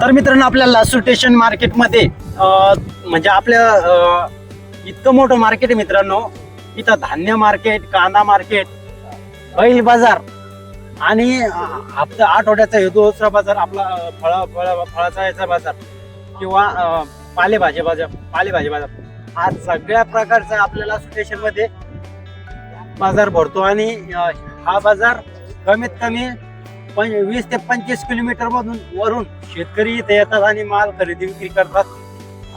तर मित्रांनो आपल्या लासू स्टेशन मार्केटमध्ये म्हणजे आपल्या इतकं मोठं मार्केट आहे मित्रांनो. इथं धान्य मार्केट कांदा मार्केट बैल बाजार आणि आपलं आठवड्याचा हे दुसरा बाजार आपला फळ फळ फळाचा याचा बाजार किंवा पालेभाजी बाजार पालेभाजी बाजार हा सगळ्या प्रकारचा आपल्याला स्टेशनमध्ये बाजार भरतो आणि हा बाजार कमीत कमी पण वीस ते पंचवीस किलोमीटर मधून वरून शेतकरी इथे येतात आणि माल खरेदी विक्री करतात.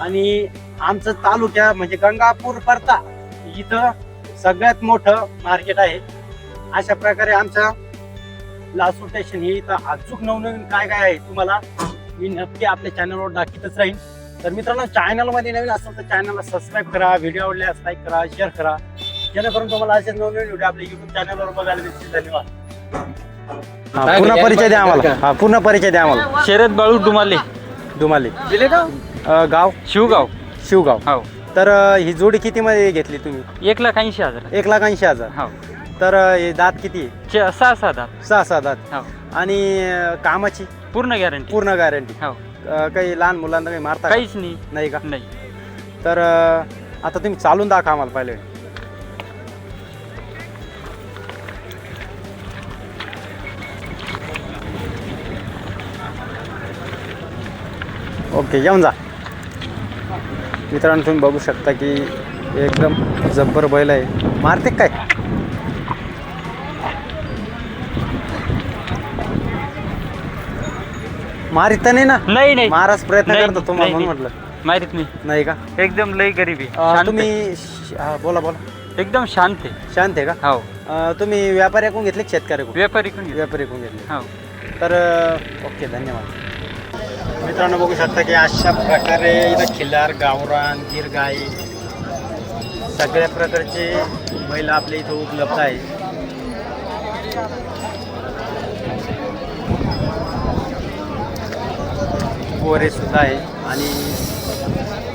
आणि आमचं तालुक्या म्हणजे गंगापूर करता इथं सगळ्यात मोठं मार्केट आहे. अशा प्रकारे आमचा लासू स्टेशन हे इथं अचूक नवनवीन काय काय आहे तुम्हाला मी नक्की आपल्या चॅनलवर दाखवतच राहीन. तर मित्रांनो चॅनलमध्ये नवीन असेल तर चॅनलला सबस्क्राईब करा व्हिडिओ आवडल्यास लाईक करा शेअर करा. जेणेकरून तुम्हाला असेच नवनवीन व्हिडिओ आपल्या युट्यूब चॅनलवर बघायला मिळतील धन्यवाद. हा, पूर्ण परिचय द्या आम्हाला. हा पूर्ण परिचय द्या आम्हाला. शरद बाळू डुमाले. दुमाली दिले का गाव? शिवगाव. शिवगाव. हो. तर ही जोडी किती मध्ये घेतली तुम्ही? एक लाख ऐंशी हजार. एक लाख ऐंशी हजार. हो. तर हे दात किती? सहा सहा हजार सहा सहा दात. हो. आणि कामाची? पूर्ण गॅरंटी पूर्ण गॅरंटी हो. काही लहान मुलांना काही मारता का? काहीच नाही. नाही का? नाही. तर अ, आता तुम्ही चालून दाखवा आम्हाला पहिले. ओके येऊन जा. मित्रांनो तुम्ही बघू शकता की एकदम जब्बर बैल आहे. मारते काय? मारित नाही ना? नाही नाही. माराच प्रयत्न नाही, करतो तुम्हाला नाही, म्हणून म्हटलं. माहीत नाही. नाही का? एकदम लई गरीबी. अ, तुम्ही श- हा, बोला बोला. एकदम शांत आहे. शांत आहे का? हो. अ, तुम्ही व्यापारी ऐकून घेतले की शेतकरी ऐकून व्यापारी कोणी व्यापारी ऐकून घेतले? हो. तर अ, ओके धन्यवाद. मित्रांनो बघू शकता की अशा प्रकारे इथं खिल्लार गावरान गिर गाई सगळ्या प्रकारचे बैल आपल्या इथं उपलब्ध आहे गोरे सुद्धा आहे आणि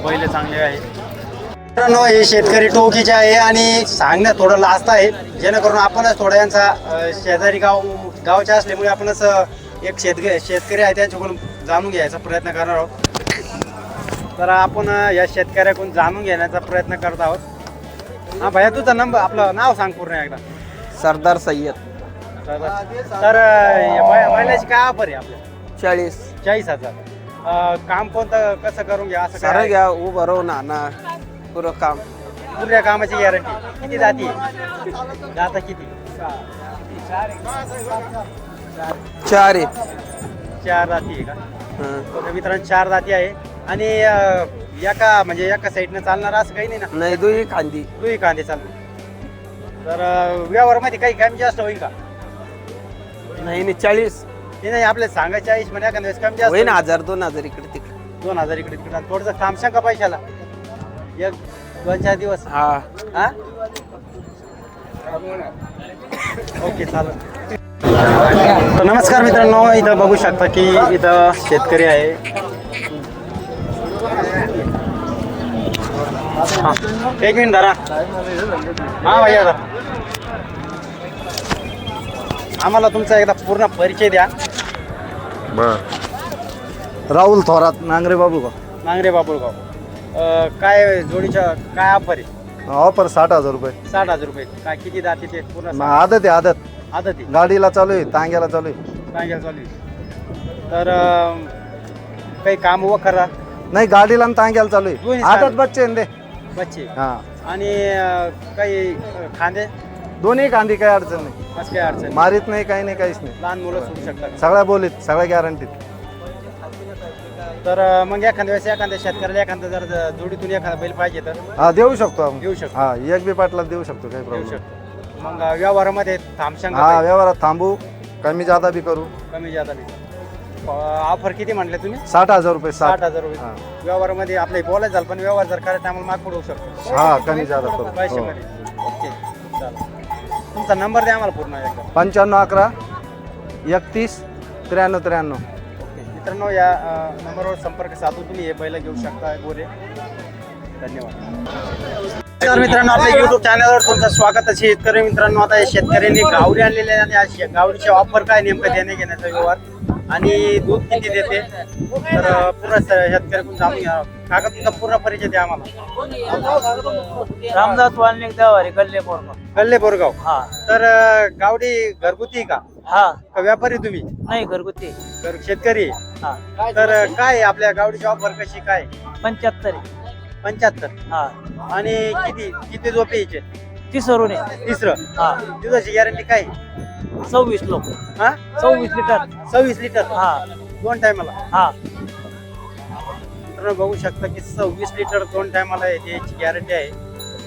बैल चांगले आहे मित्रांनो हे शेतकरी टोकीचे आहे आणि सांगण्यात थोडं लास्ट आहे. जेणेकरून आपणच थोडं यांचा अ, शेजारी गाव गावचे असल्यामुळे आपणच अ, एक शेतकरी शेतकरी आहे त्यांच्याकडून जाणून घ्यायचा प्रयत्न करणार आहोत. तर आपण अ, या शेतकऱ्याकडून जाणून घेण्याचा प्रयत्न करत आहोत. हा भैया तुझा नंबर आपलं नाव सांग पूर्ण एकदा. सरदार सय्यद. तर तर, अ, या बै- बैलाची काय ऑफर आहे आपल्या? चाळीस. चाळीस हजार. अ, काम कोणतं कसं करून घ्या असं सर काय? घ्या उभं राहू नाना पुरं काम. पुऱ्या कामाची गॅरंटी किती जाती? जाता किती? चार आहे चार जाती आहे का? हं. तर मित्रांनो चार जाती आहे. आणि अं, एका म्हणजे एका साईडनं चालणार असं काही नाही ना? नाही दुई खांदी. तूही कांदे चालणार. तर अं, व्यवहारामध्ये काही कमी जास्त होईल का? नाही नाही चाळीस. ते नाही आपल्याला सांगायचे चाळीस म्हणजे एखाद्या वेळेस कमी जास्त होईल. हजार दोन हजार इकडे तिकडे. दोन हजार इकडे तिकडे. थोडंसं थांबशां का पैशाला. एक दोन चार दिवस. हा. हा? ओके चालेल. तर नमस्कार मित्रांनो इथं बघू शकता की इथं शेतकरी आहे. हा, एक मिनिट धरा हा भैया धरा. आम्हाला तुमचा एकदा पूर्ण परिचय द्या. राहुल थोरात नांगरे बाबू का? नांगरे बाबुळगाव अं, काय जोडीच्या काय ऑफर आहे? ऑफर साठ हजार रुपये. साठ हजार रुपये. काय किती जाते ते पूर्ण मग आदत आहे आदत. आदत आहे? गाडीला चालू आहे तांग्याला चालू आहे. सांगायला चालू आहे. तर अं, काही काम व करा. नाही गाडीला आणि तांग्याला चालू आहे. दोन्ही आदत चालू. बच्चे आहे ना ते? बच्चे हा. आणि अं, काही अं, खांदे? दोन्ही कांदी काही अडचण नाही. असं काही अडचण नाही. मारीत नाही काही नाही काहीच नाही. लहान मुलं सोडू शकतात. सगळ्या बोलीत सगळ्या गॅरंटीत तर अं, मग एखाद्या वेळेस एखाद्या शेतकऱ्याला एखादा जर ज- जोडीतून एखादा बैल पाहिजे तर? हा देऊ शकतो आपण. घेऊ शकतो. हा एक बी पाटला देऊ शकतो काही प्रॉब्लेम शकतो. मग अं, व्यवहारामध्ये थांबशांग हा व्यवहारात थांबू. कमी जादा बी करू. कमी जादा ऑफर किती म्हटले तुम्ही? साठ हजार रुपये साठ. साठ हजार हा. रुपये व्यवहारामध्ये आपले बोलायचं झालं पण व्यवहार जर करायचा आम्हाला माग होऊ शकतो. हा कमी जादा करू. हो. पैशामध्ये ओके. चालेल. तुमचा नंबर द्या आम्हाला पूर्ण एकदा. पंच्याण्णव अकरा एकतीस त्र्याण्णव त्र्याण्णव. ओके. मित्रांनो या अ, नंबरवर संपर्क साधून तुम्ही हे बैल घेऊ शकता गोरे. धन्यवाद. नमस्कार मित्रांनो आपल्या युट्यूब चॅनलवर तुमचं स्वागत आहे. शेतकरी मित्रांनो आता या शेतकऱ्यांनी गावडी आणलेले आहे आणि या गावडीचे ऑफर काय नेमकं देणे घेण्याचा व्यवहार आणि दूध किती देते? तर अं, पूर्ण स- शेतकऱ्याकडून जाणून घ्या. काका तुमचा पूर्ण परिचय द्या आम्हाला. रामदास वाल्मिक देवारी गल्ले पोरगा गल्ले बोरगाव हा. तर अं, गावडी घरगुती आहे का? हा. का व्यापारी तुम्ही? नाही घरगुती. तर शेतकरी. हा. तर अं, काय आहे आपल्या गावडीची ऑफर कशी काय? पंच्याहत्तर. पंच्याहत्तर. हा. आणि किती किती झोपे यायचे ती सरून आहे. तिसरं. हा. दुधाची गॅरंटी काय? सव्वीस लोक. हा? सव्वीस लिटर. सव्वीस लिटर. हा. दोन टायमाला हा. तर बघू शकता की सव्वीस लिटर दोन टायमाला याची गॅरंटी आहे.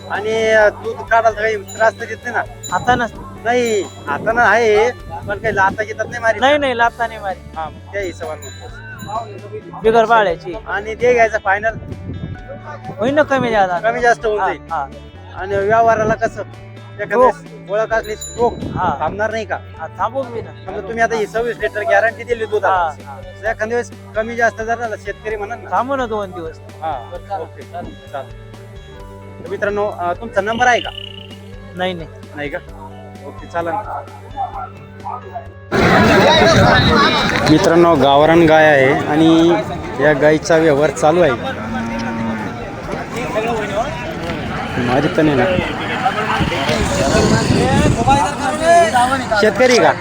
आणि दूध काढायला काही त्रास तर देत नाही ना? आता नाही आता ना आहे पण काही लाता घेतात नाही मारी नाही नाही लागता नाही मारी हा त्या हिशोबाने बिगर बाळ्याची. आणि ते घ्यायचं फायनल होईन ना कमी जादा कमी जास्त होऊन हा, जाईल. हा, आणि व्यवहाराला कसं? एखाद्या ओळख असली स्ट्रोक हा. थांबणार नाही का? हा, थांबू मी ना. समजा तुम्ही आता ही सव्वीस लिटर गॅरंटी दिली दुधाला. हा. एखाद्या वेळेस कमी जास्त जर झालं शेतकरी म्हणा ना. थांबू ना दोन दिवस. हा ओके. चालेल. तर मित्रांनो अं, तुमचा नंबर आहे का? नाही नाही. नाही का? ओके चालेल. मित्रांनो गावरान गाय आहे आणि या गायीचा व्यवहार चालू आहे. माझी तर नाही ना. शेतकरी का?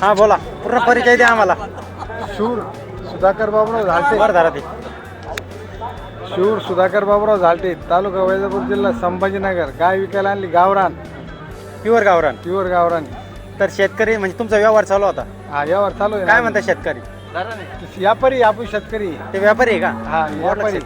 हा बोला. पूर्ण परिचय द्या आम्हाला. शूर सुधाकर बाबुराव बरं धरा ते. शूर सुधाकर बाबुराव झालटे तालुका वैजापूर जिल्हा संभाजीनगर गाय विकायला आणली गावरान. प्युअर गावरान. प्युअर गावरान. तर शेतकरी म्हणजे तुमचा व्यवहार चालू होता? हा यावर चालू आहे काय म्हणता शेतकरी? व्यापारी आपण शेतकरी. ते व्यापारी आहे का? हा व्यापारी.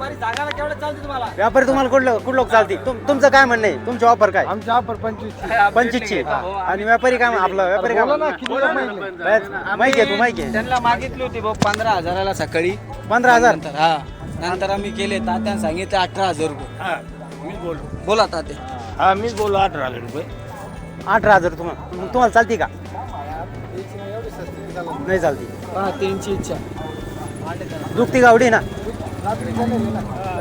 व्यापारी तुम्हाला? कुठलं कुठं लोक चालते तुम- तुमचं काय म्हणणं आहे? तुमची ऑफर काय? आमच्या ऑफर पंचवीस पंचवीसची आणि व्यापारी काय म्हण- आपला व्यापारी काय बोला ना म्हण- किती लोक माहिती आहे तू माहिती आहे. त्यांना मागितली होती भाऊ पंधरा हजाराला सकाळी. पंधरा हजार? नंतर हा. नंतर आम्ही केले तात्याने सांगितले अठरा हजार रुपये. बोला तात्या. हा मीच बोललो अठरा हजार रुपये. अठरा हजार तुम्हाला मग तुम्हाला चालते का? नाही चालती. हा त्यांची इच्छा. दुखती गावडी ना?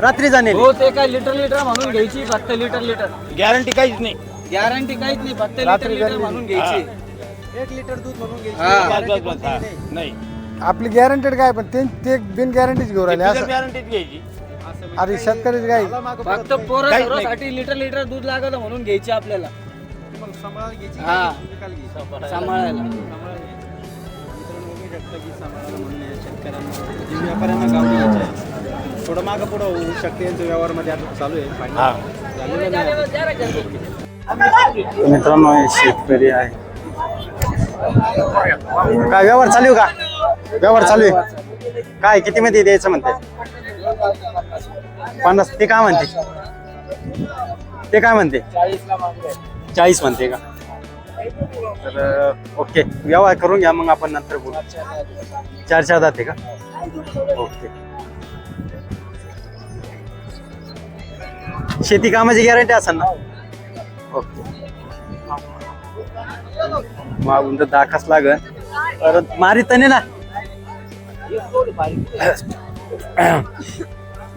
रात्री जाणे हो ते काय लिटर लिटर म्हणून घ्यायची फक्त लिटर लिटर गॅरंटी काहीच नाही. गॅरंटी काहीच नाही फक्त लिटर लिटर म्हणून घ्यायची. एक लिटर दूध म्हणून हा. बस, बस, बस, हा. नाही. आपली गॅरंटेड काय पण ते ते बिन गॅरंटीच घेऊन राहिले. असं गॅरंटीच घ्यायची. अरे शेतकरीच गाय फक्त पोरं साठी लिटर लिटर दूध लागत म्हणून घ्यायची आपल्याला. हा. सांभाळायला. आहे. थोडं मागं पुढं होऊ शकते. यांचं व्यवहारमध्ये आता चालू आहे. मित्रांनो हे शेतकरी आहे. काय व्यवहार चालू का? व्यवहार चालू आहे. काय किती मध्ये द्यायचं म्हणते? पन्नास ते काय म्हणते? ते काय म्हणते? चाळीस म्हणते का? तर ओके. व्यवहार करून घ्या मग आपण नंतर बोलू. चार चार जाते. का? ओके. शेती कामाची गॅरंटी असेल ना? ओके. मागून तर दाखच लागल. परत मारी तने ना?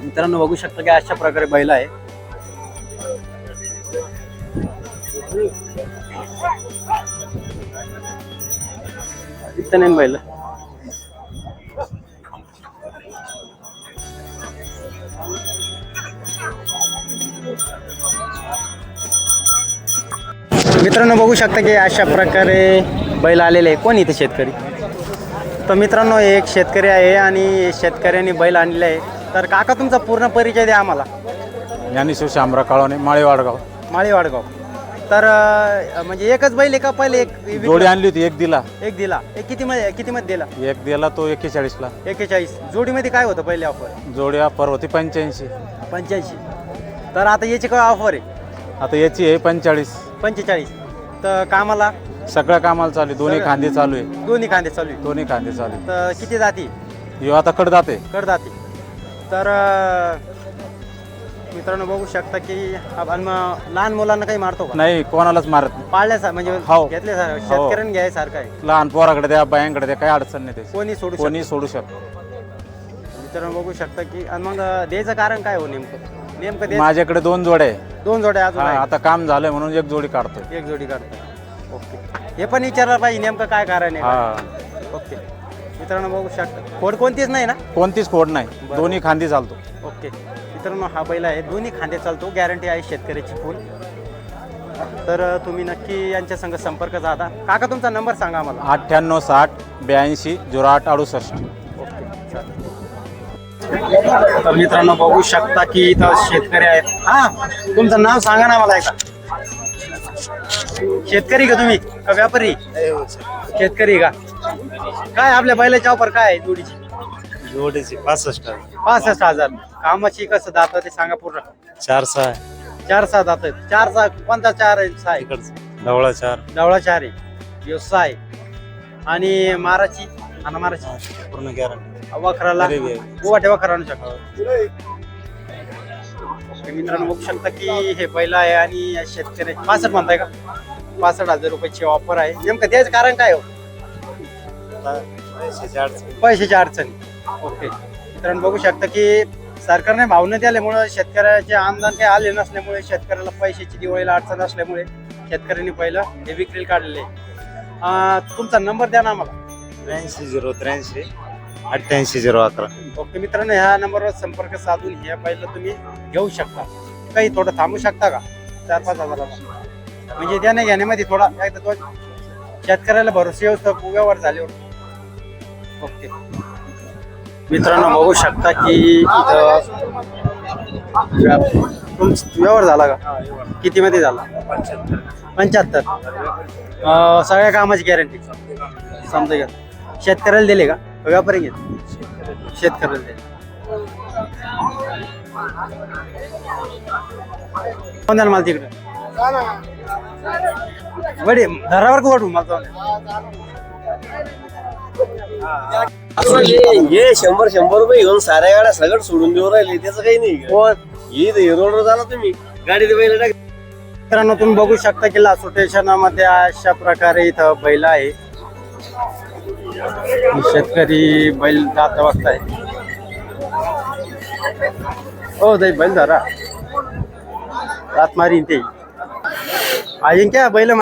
मित्रांनो बघू शकता की अशा प्रकारे बैल आहे. इथं नाही बैल. मित्रांनो बघू शकता की अशा प्रकारे बैल आलेले आहे कोण इथे शेतकरी? तर मित्रांनो एक शेतकरी आहे आणि शेतकऱ्यांनी बैल आणलेले आहे. तर काका तुमचा पूर्ण परिचय द्या आम्हाला. ज्ञानेश्वर शामराव काळवणे माळे वाडगाव माळी वाडगाव तर अं, म्हणजे एकच बैल आहे का पहिले एक विकला? जोडी आणली होती एक दिला. एक दिला. एक किती मध्ये किती मध्ये दिला? एक दिला तो एक्केचाळीसला. एकेचाळीस जोडीमध्ये काय होतं पहिले ऑफर जोड्या परवती पंच्याऐंशी. पंच्याऐंशी. तर आता याची काय ऑफर आहे? आता याची आहे पंचेचाळीस. पंचेचाळीस. तर कामाला? सगळ्या कामाला चालू आहे. दोन्ही खांदे चालू आहे. दोन्ही कांदे चालू आहे. दोन्ही खांदे चालू आहे. तर किती जाती? ह्यो आता कड जाते. करदाती तर अं, मित्रांनो बघू शकता की आपण मग लहान मुलांना काही मारतो का? नाही कोणालाच मारत नाही. पाळण्यासा म्हणजे हो. घेतल्यासारखं शेतकऱ्यांनी घ्यायसारखं आहे. लहान पोराकडे द्या बायांकडे द्या काही अडचण नाही त्याची. कोणी सोडू शकत कोणी सोडू शकतो मित्रांनो बघू शकता की आणि मग द्यायचं कारण काय हो नेमकं? नेमकं द्यायचं माझ्याकडे दोन आहे. दोन जोड्या अजून हा, आहेत. आता काम झालंय म्हणून एक जोडी काढतोय. एक जोडी काढतो ओके. हे पण विचारलं पाहिजे नेमकं काय कारण आहे? हा. ओके. मित्रांनो बघू शकता. खोड कोणतीच नाही ना? कोणतीच खोड नाही. बरं. दोन्ही खांदी चालतो. ओके. मित्रांनो हा बैल आहे. दोन्ही खांदे चालतो. गॅरंटी आहे शेतकऱ्याची फुल तर अ, तुम्ही नक्की यांच्या संग संपर्क साधा. काका तुमचा नंबर सांगा आम्हाला. अठ्ठ्याण्णव साठ ब्याऐंशी झिरो आठ अडुसष्ट. ओके. चालेल. तर मित्रांनो बघू शकता की इथं शेतकरी आहेत. हा. तुमचं नाव सांगा ना मला ऐका शेतकरी का तुम्ही? का व्यापारी? शेतकरी का? काय आपल्या बैलाच्या ऑफर काय आहे जोडीची? जोडीचे पासष्ट पासष्ट हजार. कामाची कसं दात ते सांगा पूर्ण. चार सहा चार सहा दात आहेत चार सहा कोणता चार आहे? सहा आहे. इकडचं. ढवळा चार. डवळा चार आहे. व्यवसाय आणि माराची? आणि माराची? पूर्ण गॅरंटी वखराला? अरे वे. गोवाटे वखर आणू शकतो. मित्रांनो बघू शकता की हे पहिलं आहे आणि या शेतकरी पासष्ट म्हणताय का? पासष्ट हजार रुपयाची ऑफर आहे. नेमकं द्यायचं कारण काय हो? पैशाची अडचण. पैशाची अडचणी. ओके मित्रांनो बघू शकता की सरकारने भाव न दिल्यामुळे शेतकऱ्याचे आमदान काही आले नसल्यामुळे शेतकऱ्याला पैशाची दिवाळीला अडचण असल्यामुळे शेतकऱ्यांनी पहिलं हे विक्री काढलेले. अं, तुमचा नंबर द्या ना आम्हाला. त्र्याऐंशी झिरो त्र्याऐंशी. अठ्ठ्याऐंशी झिरो अकरा. ओके मित्रांनो ह्या नंबरवर संपर्क साधून ह्या पहिलं तुम्ही घेऊ शकता. काही थोडं थांबू शकता का? चार पाच हजाराला. म्हणजे त्याने घेण्यामध्ये थोडा एकदा दोन शेतकऱ्याला भरोसे येऊ तर व्यवहार झाल्यावर ओके. मित्रांनो बघू शकता की इथं व्यवहार झाला का? किती मध्ये झाला? पंच्याहत्तर. अं, सगळ्या कामाची गॅरंटी समजा घ्या. शेतकऱ्याला दिले का? व्यापारी घेत शेतकऱ्याला दिले. कोण द्याल मला तिकडे? वडी घरावर का वाटू मला हे शंभर शंभर रुपये घेऊन साऱ्या गाड्या सगळं सोडून देऊ राहिले त्याचं काही नाही ही रोडवर झाला तुम्ही. गाडी बैल टाक. मित्रांनो तुम्ही बघू शकता की लासू स्टेशनामध्ये अशा प्रकारे इथं बैल आहे. शेतकरी बैल जात बसताय हो दई बैल धरा. रात मारीन ते अजिंक्य बैल